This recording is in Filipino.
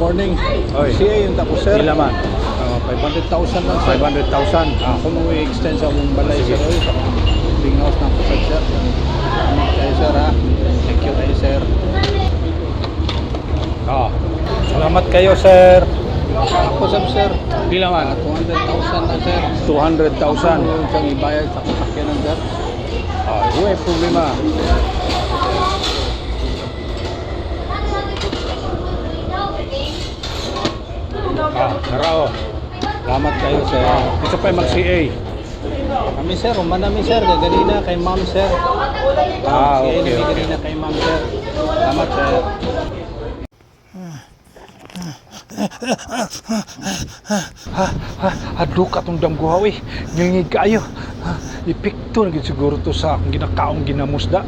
morning. Oy. Siya yung tapos sir. Pila man? Ah, 500,000 lang sir. 500,000. Ah, Ako mo i-extend sa mong balay Sige. sir. Oy, sa big house ng pusad sir. Salamat kayo sir ha. Thank you kayo sir. Ah. Salamat kayo, sir. Ako sir sir. Pila Ah, man? 200,000 lang sir. 200,000. Ano yung siyang ibayad sa kasakyanan sir? Ah, huwag problema. Ah, narao. Salamat kayo sir. Ito pa mag-CA. Kami sir, umana mi sir. Ganina kay ma'am sir. Ah, okay, okay. ganina kay ma'am sir. Salamat sir. Hadlok atong damguhaw eh. Ngilingig kaayo. Ha, epekto na siguro to sa akong ginakaong ginamusda.